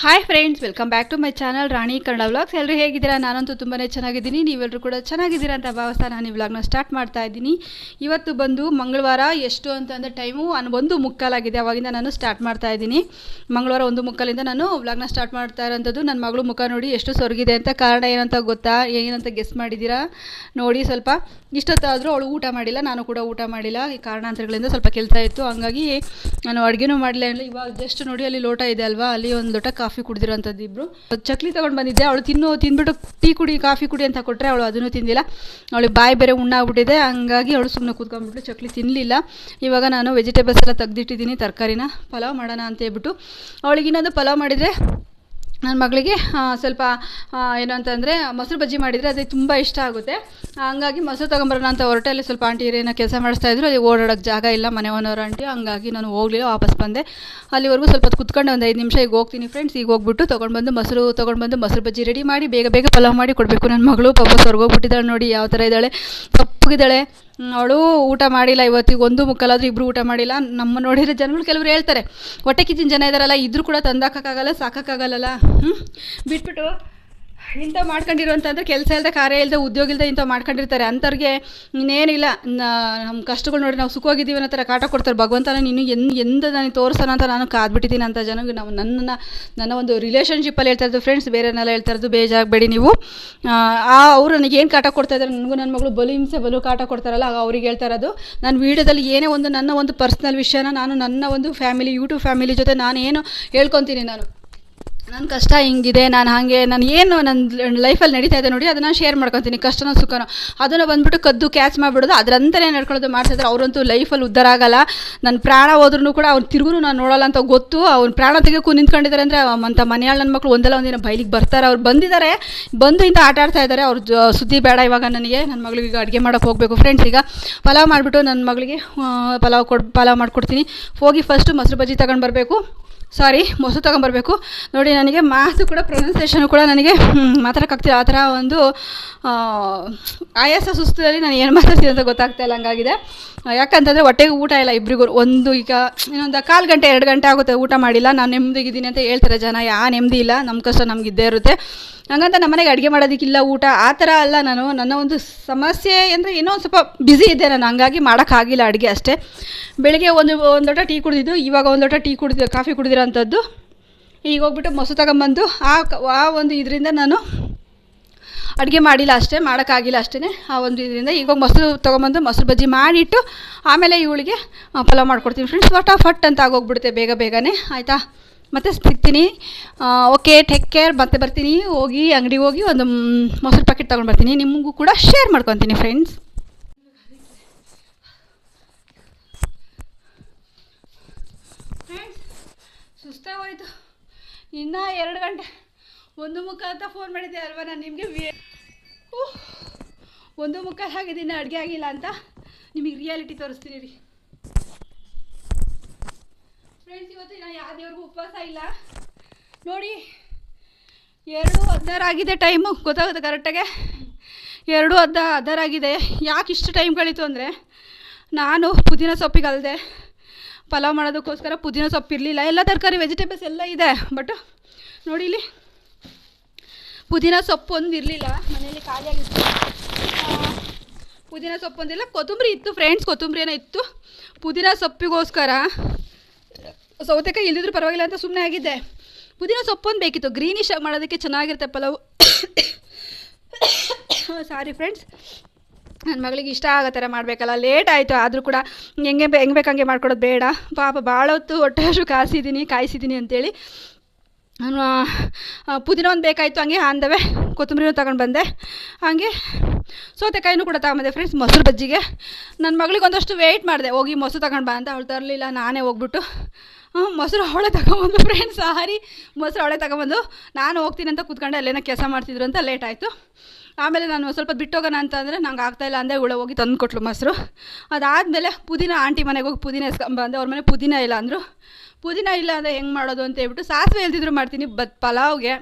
Hi friends welcome back to my channel Rani Kannada vlogs ಎಲ್ಲರೂ ಹೇಗಿದ್ದೀರಾ? ನಾನಂತೂ ತುಂಬಾ ಚೆನ್ನಾಗಿದ್ದೀನಿ. ನೀವೆಲ್ಲರೂ ಕೂಡ ಚೆನ್ನಾಗಿದ್ದೀರಾ ಅಂತ ಭಾವಿಸ್ತಾ ನಾನು ಈ ವ್ಲಾಗ್ನ ಸ್ಟಾರ್ಟ್ ಮಾಡ್ತಾ ಇದ್ದೀನಿ. ಇವತ್ತು ಬಂದು ಮಂಗಳವಾರ, ಎಷ್ಟು ಅಂತಂದರೆ ಟೈಮು ಒಂದು ಮುಕ್ಕಾಲಾಗಿದೆ ಅವಾಗಿಂದ ನಾನು ಸ್ಟಾರ್ಟ್ ಮಾಡ್ತಾ ಇದ್ದೀನಿ. ಮಂಗಳವಾರ ಒಂದು ಮುಕ್ಕಾಲಿಂದ ನಾನು ವ್ಲಾಗ್ನ ಸ್ಟಾರ್ಟ್ ಮಾಡ್ತಾ ಇರೋಂಥದ್ದು. ನನ್ನ ಮಗಳು ಮುಖ ನೋಡಿ ಎಷ್ಟು ಸೊರಗಿದೆ ಅಂತ, ಕಾರಣ ಏನಂತ ಗೊತ್ತಾ? ಏನಂತ ಗೆಸ್ ಮಾಡಿದ್ದೀರಾ? ನೋಡಿ ಸ್ವಲ್ಪ. ಇಷ್ಟೊತ್ತಾದರೂ ಅವಳು ಊಟ ಮಾಡಿಲ್ಲ. ನಾನು ಕೂಡ ಊಟ ಮಾಡಿಲ್ಲ. ಈ ಕಾರಣಾಂತರಗಳಿಂದ ಸ್ವಲ್ಪ ಕೆಲಸ ಇತ್ತು. ಹಂಗಾಗಿ ನಾನು ಅಡುಗೆನೂ ಮಾಡಲಿಲ್ಲ. ಇವಾಗ ಜಸ್ಟ್ ನೋಡಿ ಅಲ್ಲಿ ಲೋಟ ಇದೆ ಅಲ್ವಾ? ಅಲ್ಲಿ ಒಂದು ಲೋಟ ಕಾಫಿ ಕುಡಿದಿರೋಂಥದ್ದು ಇಬ್ಬರು ಚಕ್ಲಿ ತೊಗೊಂಡು ಬಂದಿದ್ದೆ. ಅವಳು ತಿನ್ನು ತಿಂದ್ಬಿಟ್ಟು ಟೀ ಕುಡಿ, ಕಾಫಿ ಕುಡಿ ಅಂತ ಕೊಟ್ಟರೆ ಅವಳು ಅದನ್ನು ತಿಂದಿಲ್ಲ. ಅವಳಿಗೆ ಬಾಯಿ ಬೇರೆ ಉಣ್ಣಾಗ್ಬಿಟ್ಟಿದೆ. ಹಂಗಾಗಿ ಅವಳು ಸುಮ್ಮನೆ ಕೂತ್ಕೊಂಡ್ಬಿಟ್ಟು ಚಕ್ಲಿ ತಿನ್ನಲಿಲ್ಲ ಇವಾಗ ನಾನು ವೆಜಿಟೇಬಲ್ಸ್ ಎಲ್ಲ ತೆಗೆದಿಟ್ಟಿದ್ದೀನಿ, ತರಕಾರಿನ. ಪಲಾವ್ ಮಾಡೋಣ ಅಂತ ಹೇಳ್ಬಿಟ್ಟು ಅವಳಿಗಿನ್ನೊಂದು ಪಲಾವ್ ಮಾಡಿದರೆ ನನ್ನ ಮಗಳಿಗೆ ಸ್ವಲ್ಪ ಏನು ಅಂತಂದರೆ ಮೊಸರು ಬಜ್ಜಿ ಮಾಡಿದರೆ ಅದಕ್ಕೆ ತುಂಬ ಇಷ್ಟ ಆಗುತ್ತೆ. ಹಂಗಾಗಿ ಮೊಸರು ತೊಗೊಂಬರೋಣ ಅಂತ ಹೊರಟೆ ಅಲ್ಲಿ ಸ್ವಲ್ಪ ಆಂಟಿ ಏನೋ ಕೆಲಸ ಮಾಡಿಸ್ತಾ ಇದ್ರು, ಅಲ್ಲಿ ಓಡಾಡೋಕ್ಕೆ ಜಾಗ ಇಲ್ಲ, ಮನೆ ಓನರ್ ಆಂಟಿ, ಹಂಗಾಗಿ ನಾನು ಹೋಗಲಿಲ್ಲ, ವಾಪಸ್ ಬಂದೆ. ಅಲ್ಲಿವರೆಗೂ ಸ್ವಲ್ಪ ಹೊತ್ತು ಕುತ್ಕೊಂಡು, ಒಂದು ಐದು ನಿಮಿಷ ಈಗ ಹೋಗ್ತೀನಿ ಫ್ರೆಂಡ್ಸ್ ಈಗ ಹೋಗ್ಬಿಟ್ಟು ತೊಗೊಂಡು ಬಂದು ಮೊಸರು ತೊಗೊಂಡು ಬಂದು ಮೊಸರು ಬಜ್ಜಿ ರೆಡಿ ಮಾಡಿ, ಬೇಗ ಬೇಗ ಪಲಾವ್ ಮಾಡಿ ಕೊಡಬೇಕು. ನನ್ನ ಮಗಳು ಪಾಪ ಹೊರ್ಗೋಗ್ಬಿಟ್ಟಿದ್ದಾಳೆ ನೋಡಿ, ಯಾವ ಥರ ಇದ್ದಾಳೆ ಕಪ್ಪಗಿದ್ದಾಳೆ ಅವಳು ಊಟ ಮಾಡಿಲ್ಲ, ಇವತ್ತಿಗೆ ಒಂದು ಮುಕ್ಕಲಾದ್ರೂ ಇಬ್ಬರು ಊಟ ಮಾಡಿಲ್ಲ. ನಮ್ಮ ನೋಡಿದ್ರೆ ಜನಗಳು ಕೆಲವರು ಹೇಳ್ತಾರೆ, ಹೊಟ್ಟೆ ಕಿಚ್ಚಿನ ಜನ ಇದ್ದಾರಲ್ಲ ಇದ್ರೂ ಕೂಡ ತಂದಾಕಕ್ಕಾಗಲ್ಲ ಸಾಕಾಗಲ್ಲ ಹ್ಞೂ ಬಿಟ್ಬಿಟ್ಟು ಇಂಥ ಮಾಡ್ಕೊಂಡಿರುವಂತಂದ್ರೆ ಕೆಲಸ ಇಲ್ಲದೆ ಕಾರ್ಯ ಇಲ್ಲದೆ ಉದ್ಯೋಗ ಇಲ್ಲದೆ ಇಂಥ ಮಾಡ್ಕೊಂಡಿರ್ತಾರೆ. ಅಂಥವ್ರಿಗೆ ಇನ್ನೇನಿಲ್ಲ ನಮ್ಮ ಕಷ್ಟಗಳು ನೋಡಿ ನಾವು ಸುಖವಾಗಿದ್ದೀವಿ ಅನ್ನೋ ಥರ ಕಾಟ ಕೊಡ್ತಾರೆ. ಭಗವಂತನ ನೀನು ಎನ್, ಎಂದ ನಾನು ತೋರಿಸೋಣ ಅಂತ ನಾನು ಕಾದ್ಬಿಟ್ಟಿದ್ದೀನಿ ಅಂತ ಜನಗೆ ನಾವು ನನ್ನನ್ನು, ನನ್ನ ಒಂದು ರಿಲೇಷನ್ಶಿಪ್ಪಲ್ಲಿ ಹೇಳ್ತಾ ಇರೋದು ಫ್ರೆಂಡ್ಸ್ ಬೇರೆನೆಲ್ಲ ಹೇಳ್ತಾ ಇರೋದು ಬೇಜಾಗಬೇಡಿ ನೀವು. ಆ ಅವರು ನನಗೆ ಏನು ಕಾಟ ಕೊಡ್ತಾ ಇದ್ದಾರೆ ನನಗೂ ನನ್ನ ಮಗಳು ಬಲು ಹಿಂಸೆ ಬಲು ಕಾಟ ಕೊಡ್ತಾರಲ್ಲ, ಆಗ ಅವ್ರಿಗೆ ಹೇಳ್ತಾ ಇರೋದು, ನಾನು ವೀಡಿಯೋದಲ್ಲಿ ಏನೇ ಒಂದು ನನ್ನ ಒಂದು ಪರ್ಸ್ನಲ್ ವಿಷಯನ ನಾನು ನನ್ನ ಒಂದು ಫ್ಯಾಮಿಲಿ ಯೂಟ್ಯೂಬ್ ಫ್ಯಾಮಿಲಿ ಜೊತೆ ನಾನು ಏನು ಹೇಳ್ಕೊತೀನಿ ನಾನು. ನನ್ನ ಕಷ್ಟ ಹಿಂಗಿದೆ, ನಾನು ಹಾಗೆ, ನಾನು ಏನು ನನ್ನ ಲೈಫಲ್ಲಿ ನಡೀತಾ ಇದೆ ನೋಡಿ, ಅದನ್ನು ಶೇರ್ ಮಾಡ್ಕೊತೀನಿ, ಕಷ್ಟನೋ ಸುಖನೋ. ಅದನ್ನು ಬಂದ್ಬಿಟ್ಟು ಕದ್ದು ಕ್ಯಾಚ್ ಮಾಡಿಬಿಡೋದು ಅದರಂತಲೇ ನಡ್ಕೊಳ್ಳೋದು ಮಾಡ್ತಿದ್ರೆ. ಅವರಂತೂ ಲೈಫಲ್ಲಿ ಉದ್ಧಾರ ಆಗಲ್ಲ. ನನ್ನ ಪ್ರಾಣ ಹೋದ್ರೂ ಕೂಡ ಅವ್ರು ತಿರುಗೂ ನಾನು ನೋಡೋಲ್ಲ ಅಂತ ಗೊತ್ತು. ಅವ್ನ ಪ್ರಾಣ ತೆಗೆಕು ನಿಂತ್ಕೊಂಡಿದ್ದಾರೆ ಅಂದರೆ ಅಂತ ಮನೆಯಾಳ ನನ್ನ ಮಕ್ಕಳು ಒಂದಲ್ಲ ಒಂದಿನ ಬೈಲಿಗೆ ಬರ್ತಾರೆ. ಅವ್ರು ಬಂದಿದ್ದಾರೆ. ಬಂದು ಇಂಥ ಆಟ ಆಡ್ತಾ ಇದ್ದಾರೆ. ಅವ್ರ ಸುದ್ದಿ ಬೇಡ ಇವಾಗ ನನಗೆ. ನನ್ನ ಮಗಳಿಗೆ ಈಗ ಅಡುಗೆ ಮಾಡೋಕೆ ಹೋಗಬೇಕು. ಫ್ರೆಂಡ್ಸ್ ಈಗ ಪಲಾವ್ ಮಾಡಿಬಿಟ್ಟು ನನ್ನ ಮಗಳಿಗೆ ಪಲಾವ್ ಕೊಡ್, ಪಲಾವ್ ಮಾಡಿಕೊಡ್ತೀನಿ. ಹೋಗಿ ಫಸ್ಟು ಮೊಸರು ಬಜ್ಜಿ ತಗೊಂಡು ಬರಬೇಕು. ಸಾರಿ ಮೊಸರು ತೊಗೊಂಬರ್ಬೇಕು. ನೋಡಿ, ನನಗೆ ಮಾತು ಕೂಡ ಪ್ರೊನೌನ್ಸಿಯೇಷನು ಕೂಡ ನನಗೆ ಮಾತಾಡೋಕ್ಕಾಗ್ತಿಲ್ಲ. ಆ ಥರ ಒಂದು ಆಯಾಸ ಸುಸ್ತದಲ್ಲಿ ನಾನು ಏನು ಮಾತಾಡ್ತೀನಿ ಅಂತ ಗೊತ್ತಾಗ್ತಾ ಇಲ್ಲ, ಹಂಗಾಗಿದೆ. ಯಾಕಂತಂದರೆ ಹೊಟ್ಟೆಗೆ ಊಟ ಇಲ್ಲ ಇಬ್ಬರಿಗೂ ಒಂದು ಈಗ, ಇನ್ನೊಂದು ಕಾಲು ಗಂಟೆ, ಎರಡು ಗಂಟೆ ಆಗುತ್ತೆ, ಊಟ ಮಾಡಿಲ್ಲ. ನಾನು ನೆಮ್ಮದಿಗಿದ್ದೀನಿ ಅಂತ ಹೇಳ್ತಾರೆ ಜನ. ಯಾ ನೆಮ್ಮದಿ ಇಲ್ಲ ನಮ್ಮ ಕಷ್ಟ ನಮ್ಗೆ ಇದ್ದೇ ಇರುತ್ತೆ. ಹಂಗಂತ ನಮ್ಮ ಮನೆಗೆ ಅಡುಗೆ ಮಾಡೋದಕ್ಕಿಲ್ಲ ಊಟ. ಆ ಥರ ಅಲ್ಲ ನಾನು, ನನ್ನ ಒಂದು ಸಮಸ್ಯೆ ಅಂದರೆ ಏನೋ ಒಂದು ಸ್ವಲ್ಪ ಬ್ಯುಸಿ ಇದ್ದೆ ನಾನು. ಹಂಗಾಗಿ ಮಾಡೋಕ್ಕಾಗಿಲ್ಲ ಅಡುಗೆ ಅಷ್ಟೇ. ಬೆಳಿಗ್ಗೆ ಒಂದು ಒಂದು ಲೋಟ ಟೀ ಕುಡಿದಿದ್ದು, ಇವಾಗ ಒಂದು ಲೋಟ ಟೀ ಕುಡಿದ, ಕಾಫಿ ಕುಡಿದಿರೋಂಥದ್ದು ಈಗ ಹೋಗ್ಬಿಟ್ಟು ಮೊಸರು ತಗೊಂಬಂದು ಆ ಆ ಒಂದು ಇದರಿಂದ ನಾನು ಅಡುಗೆ ಮಾಡಿಲ್ಲ ಅಷ್ಟೇ, ಮಾಡೋಕ್ಕಾಗಿಲ್ಲ ಅಷ್ಟೇ ಆ ಒಂದು ಇದರಿಂದ ಈಗ ಮೊಸರು ತೊಗೊಂಬಂದು ಮೊಸರು ಬಜ್ಜಿ ಮಾಡಿಟ್ಟು ಆಮೇಲೆ ಇವಳಿಗೆ ಪಲಾವ್ ಮಾಡ್ಕೊಡ್ತೀನಿ. ಫ್ರೆಂಡ್ಸ್ ಫಟ್ ಅಂತ ಆಗೋಗ್ಬಿಡುತ್ತೆ ಬೇಗ ಬೇಗನೆ. ಆಯಿತಾ? ಮತ್ತೆ ಸಿಗ್ತೀನಿ. ಓಕೆ ಟೇಕ್ ಕೇರ್ ಮತ್ತೆ ಬರ್ತೀನಿ. ಹೋಗಿ ಅಂಗಡಿಗೆ ಹೋಗಿ ಒಂದು ಮೊಸರು ಪ್ಯಾಕೆಟ್ ತೊಗೊಂಡು ಬರ್ತೀನಿ. ನಿಮಗೂ ಕೂಡ ಶೇರ್ ಮಾಡ್ಕೊತೀನಿ ಫ್ರೆಂಡ್ಸ್ ಸುಸ್ತಾಗೋಯ್ತು ಇನ್ನೂ ಎರಡು ಗಂಟೆ. ಒಂದು ಮುಖ ಅಂತ ಫೋನ್ ಮಾಡಿದ್ದೆ ಅಲ್ವಾ ನಾನು ನಿಮಗೆ? ಒಂದು ಮುಖ ಹಾಗಿದ್ದೀನಿ ಅಡುಗೆ ಆಗಿಲ್ಲ ಅಂತ ನಿಮಗೆ ರಿಯಾಲಿಟಿ ತೋರಿಸ್ತೀನಿ ರೀ. ಫ್ರೆಂಡ್ಸ್ ಇವತ್ತು ನಾನು ಯಾವ ದೇವ್ರಿಗೂ ಉಪವಾಸ ಇಲ್ಲ. ನೋಡಿ, ಎರಡು ಹದಿನಾರು ಆಗಿದೆ ಟೈಮು ಗೊತ್ತಾಗುತ್ತೆ ಕರೆಕ್ಟಾಗೆ ಎರಡು ಅರ್ಧ ಆಗಿದೆ. ಯಾಕೆ ಇಷ್ಟು ಟೈಮ್ ಕಳೀತು ಅಂದರೆ, ನಾನು ಪುದೀನ ಸೊಪ್ಪಿಗೆ ಅಲ್ಲದೆ ಪಲಾವ್ ಮಾಡೋದಕ್ಕೋಸ್ಕರ ಪುದೀನ ಸೊಪ್ಪು ಇರಲಿಲ್ಲ. ಎಲ್ಲ ತರಕಾರಿ ವೆಜಿಟೇಬಲ್ಸ್ ಎಲ್ಲ ಇದೆ. ಬಟ್ ನೋಡಿ ಇಲ್ಲಿ, ಪುದೀನ ಸೊಪ್ಪು ಒಂದು ಇರಲಿಲ್ಲ. ಮನೆಯಲ್ಲಿ ಖಾಲಿಯಾಗಿತ್ತು ಪುದೀನ ಸೊಪ್ಪು ಒಂದಿಲ್ಲ ಕೊತ್ತಂಬರಿ ಇತ್ತು ಫ್ರೆಂಡ್ಸ್ ಕೊತ್ತಂಬರಿ ಏನೋ ಇತ್ತು. ಪುದೀನ ಸೊಪ್ಪಿಗೋಸ್ಕರ, ಸೌತೆಕಾಯಿ ಇಲ್ದಿದ್ರು ಪರವಾಗಿಲ್ಲ ಅಂತ ಸುಮ್ಮನೆ ಆಗಿದ್ದೆ. ಪುದೀನ ಸೊಪ್ಪು ಒಂದು ಬೇಕಿತ್ತು. ಗ್ರೀನಿಶ್ ಮಾಡೋದಕ್ಕೆ ಚೆನ್ನಾಗಿರುತ್ತೆ ಪಲಾವು. ಸಾರಿ ಫ್ರೆಂಡ್ಸ್ ನನ್ನ ಮಗಳಿಗೆ ಇಷ್ಟ ಆಗೋ ಥರ ಮಾಡಬೇಕಲ್ಲ ಲೇಟ್ ಆಯಿತು, ಆದರೂ ಕೂಡ ಹೆಂಗೆ ಬೆ- ಹೆಂಗೆ ಬೇಕಂಗೆ ಮಾಡ್ಕೊಡೋದು ಬೇಡ. ಪಾಪ ಭಾಳ ಹೊತ್ತು ಹೊಟ್ಟೆ ಕಾಯಿಸಿದ್ದೀನಿ ಕಾಯಿಸಿದ್ದೀನಿ ಅಂತೇಳಿ ಪುದೀನ ಒಂದು ಬೇಕಾಯಿತು, ಹಂಗೆ ಆಂದವೆ ಕೊತ್ತಂಬರಿನೂ ತಗೊಂಡು ಬಂದೆ. ಹಾಗೆ ಸೌತೆಕಾಯಿನೂ ಕೂಡ ತಗೊಂಬಂದೆ ಫ್ರೆಂಡ್ಸ್ ಮೊಸರು ಬಜ್ಜಿಗೆ. ನನ್ನ ಮಗಳಿಗೆ ಒಂದಷ್ಟು ವೆಯ್ಟ್ ಮಾಡಿದೆ, ಹೋಗಿ ಮೊಸರು ತಗೊಂಡು ಬಾ ಅಂತ, ಅವಳು ತರಲಿಲ್ಲ, ನಾನೇ ಹೋಗ್ಬಿಟ್ಟು. ಮೊಸರು ಅವಳೆ ತಗೊಂಬಂದು ಫ್ರೆಂಡ್ಸ್ ಸಾರಿ, ಮೊಸರು ಅವಳೆ ತಗೊಂಬಂದು, ನಾನು ಹೋಗ್ತೀನಿ ಅಂತ ಕೂತ್ಕೊಂಡೆ, ಅಲ್ಲೇನೋ ಕೆಲಸ ಮಾಡ್ತಿದ್ರು ಅಂತ ಲೇಟ್ ಆಯಿತು. ಆಮೇಲೆ ನಾನು ಸ್ವಲ್ಪ ಬಿಟ್ಟೋಗೋಣ ಅಂತ ಅಂದರೆ ನಂಗೆ ಆಗ್ತಾಯಿಲ್ಲ ಅಂದರೆ ಇವಳು ಹೋಗಿ ತಂದು ಕೊಟ್ಲು ಮೊಸರು. ಅದಾದಮೇಲೆ ಪುದೀನ ಆಂಟಿ ಮನೆಗೆ ಹೋಗಿ ಪುದೀನ ಎಸ್ಕೊಂಬಂದೆ ಅವ್ರ ಮನೆ ಪುದೀನ ಇಲ್ಲ ಅಂದರು. ಪುದೀನ ಇಲ್ಲ ಅಂದರೆ ಹೆಂಗೆ ಮಾಡೋದು ಅಂತ ಹೇಳ್ಬಿಟ್ಟು ಸಾಸಿವೆ ಎಲ್ದಿದ್ರು ಮಾಡ್ತೀನಿ, ಬಟ್ ಪಲಾವ್ಗೆ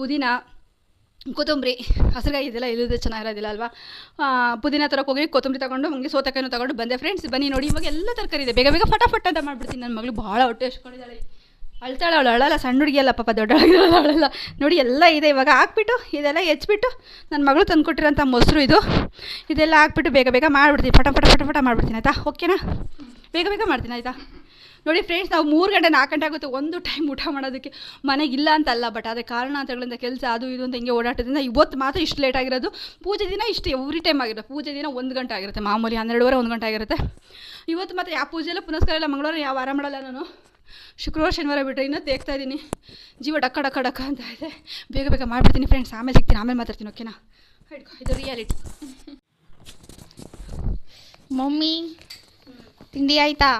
ಪುದೀನ, ಕೊತ್ತಂಬರಿ, ಹಸಿರುಗಾಯಿ ಇದೆಲ್ಲ ಇಲ್ಲದೆ ಚೆನ್ನಾಗಿರೋದಿಲ್ಲ ಅಲ್ವಾ? ಪುದೀನ ತರಕ್ಕೆ ಹೋಗಿ ಕೊತ್ತಂಬರಿ ತಗೊಂಡು, ಹಂಗೆ ಸೌತೆಕಾಯಿನೂ ತಗೊಂಡು ಬಂದೆ. ಫ್ರೆಂಡ್ಸ್ ಬನ್ನಿ ನೋಡಿ ಇವಾಗ ಎಲ್ಲ ತರಕಾರಿ ಇದೆ. ಬೇಗ ಬೇಗ ಫಟಾಫಟ್ ಅಂತ ಮಾಡಿಬಿಡ್ತೀನಿ. ನನ್ನ ಮಗಳು ಭಾಳ ಹೊಟ್ಟೆ ಹಚ್ಕೊಂಡಿದ್ದಾಳೆ ಅಳ್ತಾಳೆ ಅವಳು ಅಳಲ್ಲ, ಸಣ್ಣ ಹುಡುಗಿ ಅಲ್ಲ ಪಾಪ ದೊಡ್ಡ ಅಳಲ್ಲ. ನೋಡಿ, ಎಲ್ಲ ಇದೆ ಇವಾಗ. ಹಾಕ್ಬಿಟ್ಟು, ಇದೆಲ್ಲ ಹೆಚ್ಚಿಬಿಟ್ಟು ನನ್ನ ಮಗಳು ತಂದುಕೊಟ್ಟಿರೋಂಥ ಮೊಸರು ಇದು. ಇದೆಲ್ಲ ಹಾಕ್ಬಿಟ್ಟು ಬೇಗ ಬೇಗ ಮಾಡಿಬಿಡ್ತೀನಿ. ಪಟ ಪಟ ಪಟ ಪಟ ಮಾಡಿಬಿಡ್ತೀನಿ, ಆಯಿತಾ? ಓಕೆನಾ ಬೇಗ ಬೇಗ ಮಾಡ್ತೀನಿ, ಆಯಿತಾ? ನೋಡಿ ಫ್ರೆಂಡ್ಸ್ ನಾವು ಮೂರು ಗಂಟೆ, ನಾಲ್ಕು ಗಂಟೆ ಆಗುತ್ತೆ ಒಂದು ಟೈಮ್ ಊಟ ಮಾಡೋದಕ್ಕೆ. ಮನೆಗೆ ಇಲ್ಲ ಅಂತ ಅಲ್ಲ ಬಟ್ ಅದೇ ಕಾರಣಾಂತರಗಳಿಂದ ಕೆಲಸ ಅದು ಇದು ಅಂತ ಹಿಂಗೆ ಓಡಾಟದಿಂದ ಇವತ್ತು ಮಾತ್ರ ಇಷ್ಟು ಲೇಟ್ ಆಗಿರೋದು. ಪೂಜೆ ದಿನ ಇಷ್ಟು ಎವ್ರಿ ಟೈಮ್ ಆಗಿರುತ್ತೆ ಪೂಜೆ ದಿನ ಒಂದು ಗಂಟೆ ಆಗಿರುತ್ತೆ. ಮಾಮೂಲಿ ಹನ್ನೆರಡುವರೆ, ಒಂದು ಗಂಟೆ ಆಗಿರುತ್ತೆ. ಇವತ್ತು ಮಾತ್ರ ಯಾವ ಪೂಜೆ ಎಲ್ಲ ಪುನಸ್ಕಾರ ಇಲ್ಲ, ಮಂಗಳವಾರ, ಯಾವ ವಾರ ಮಾಡಲ್ಲ ನಾನು. ಶುಕ್ರವಾರ ಶನಿವಾರ ಬಿಟ್ಟರೆ ಇನ್ನೂ ತೇಗ್ತಾ ಇದ್ದೀನಿ. ಜೀವ ಡಕ್ಕ ಡಕ್ಕ ಡಕ್ಕ ಅಂತ ಇದೆ. ಬೇಗ ಬೇಗ ಮಾಡಿಬಿಡ್ತೀನಿ ಫ್ರೆಂಡ್ಸ್ ಆಮೇಲೆ ಸಿಗ್ತೀನಿ ಆಮೇಲೆ ಮಾತಾಡ್ತೀನಿ ಓಕೆನಾ ಹಿಡ್ಕೊ ಇದು ರಿಯಾಲಿಟಿ ಮಮ್ಮಿ ತಿಂಡಿ ಆಯ್ತಾ?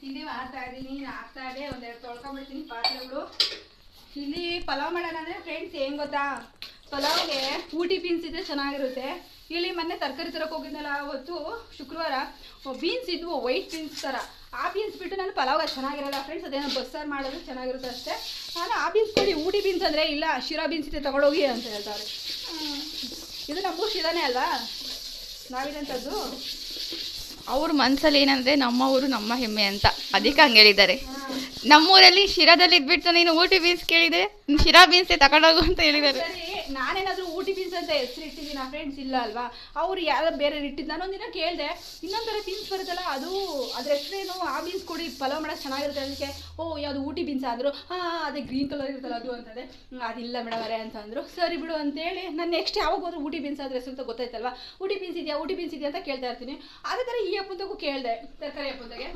ತಿಂಡಿ ಮಾಡ್ತಾ ಇದ್ದೀನಿ ಆಗ್ತಾ ಇದೆ. ಒಂದೆರಡು ತೊಳ್ಕೊಂಬಿಡ್ತೀನಿ ಪಾತ್ರೆಗಳು. ಇಲ್ಲಿ ಪಲಾವ್ ಮಾಡೋಣ ಅಂದರೆ ಫ್ರೆಂಡ್ಸ್ ಏನು ಗೊತ್ತಾ? ಪಲಾವ್ಗೆ ಊಟಿ ಬೀನ್ಸ್ ಇದ್ದರೆ ಚೆನ್ನಾಗಿರುತ್ತೆ. ಇಲ್ಲಿ ಮೊನ್ನೆ ತರಕಾರಿ ತರಕ್ಕೆ ಹೋಗಿದ್ನಲ್ಲ ಅವತ್ತು ಶುಕ್ರವಾರ ಬೀನ್ಸ್ ಇದ್ವು ವೈಟ್ ಬೀನ್ಸ್ ಥರ ಆ ಬೀನ್ಸ್ ಬಿಟ್ಟು ನಾನು ಪಲಾವ್ಗೆ ಚೆನ್ನಾಗಿರಲ್ಲ ಫ್ರೆಂಡ್ಸ್ ಅದೇನೋ ಬಸ್ಸಾರು ಮಾಡೋದು ಚೆನ್ನಾಗಿರುತ್ತೆ ಅಷ್ಟೇ. ನಾನು ಆ ಬೀನ್ಸ್ ಕೊಡಿ ಊಟಿ ಬೀನ್ಸ್ ಅಂದರೆ ಇಲ್ಲ ಶಿರಾ ಬೀನ್ಸ್ ಇದೆ ತೊಗೊಳೋಗಿ ಅಂತ ಹೇಳ್ತಾರೆ. ಇದು ನಮಗೂ ಶಿರಾನೇ ಅಲ್ವಾ ನಾವಿದಂಥದ್ದು ಅವ್ರ ಮನಸ್ಸಲ್ಲಿ ಏನಂದ್ರೆ ನಮ್ಮ ಊರು ನಮ್ಮ ಹೆಮ್ಮೆ ಅಂತ. ಅದಕ್ಕೆ ಹಂಗೆ ಹೇಳಿದ್ದಾರೆ. ನಮ್ಮೂರಲ್ಲಿ ಶಿರಾದಲ್ಲಿ ಇದ್ಬಿಟ್ಟು ನೀನು ಊಟಿ ಬೀನ್ಸ್ ಕೇಳಿದೆ ಶಿರಾ ಬೀನ್ಸೇ ತಗೊಂಡೋಗು ಅಂತ ಹೇಳಿದ್ದಾರೆ. ನಾನೇನಾದ್ರೂ ಅಂತ ಹೆಸರು ಇಟ್ಟಿದ್ದೀನಿ ಫ್ರೆಂಡ್ಸ್ ಇಲ್ಲ ಅಲ್ವಾ? ಅವ್ರು ಯಾರು ಬೇರೆ ಇಟ್ಟಿದ್ದು ನಾನೊಂದಿನ ಕೇಳಿದೆ ಇನ್ನೊಂದು ಥರ ಬೀನ್ಸ್ ಬರುತ್ತಲ್ಲ, ಅದು ಅದ್ರ ಹೆಸರೇನು ಆ ಬೀನ್ಸ್ ಕೊಡಿ, ಪಲಾವ್ ಮಾಡೋಕೆ ಚೆನ್ನಾಗಿರುತ್ತೆ ಅದಕ್ಕೆ. ಓ, ಯಾವುದು ಊಟಿ ಬೀನ್ಸ್ ಆದರು? ಹಾಂ ಅದೇ ಗ್ರೀನ್ ಕಲರ್ ಇರುತ್ತಲ್ಲ ಅದು ಅಂತದೆ. ಅದಿಲ್ಲ ಮೇಡಮ್ ಅವರೇ ಅಂದರು ಸರಿ ಬಿಡು ಅಂತೇಳಿ, ನಾನು ನೆಕ್ಸ್ಟ್ ಯಾವಾಗ ಹೋದ್ರು ಊಟಿ ಬೀನ್ಸ್ ಆದ್ರೆ ಹೆಸರು ಅಂತ ಗೊತ್ತಾಯ್ತಲ್ವಾ? ಊಟಿ ಬೀನ್ಸ್ ಇದೆಯಾ? ಊಟಿ ಬೀನ್ಸ್ ಇದೆಯಾ ಅಂತ ಕೇಳ್ತಾ ಇರ್ತೀನಿ. ಅದೇ ಥರ ಈ ಅಪ್ಪಂತಗೂ ಕೇಳಿದೆ, ತರಕಾರಿ ಹಬ್ಬದಾಗೆ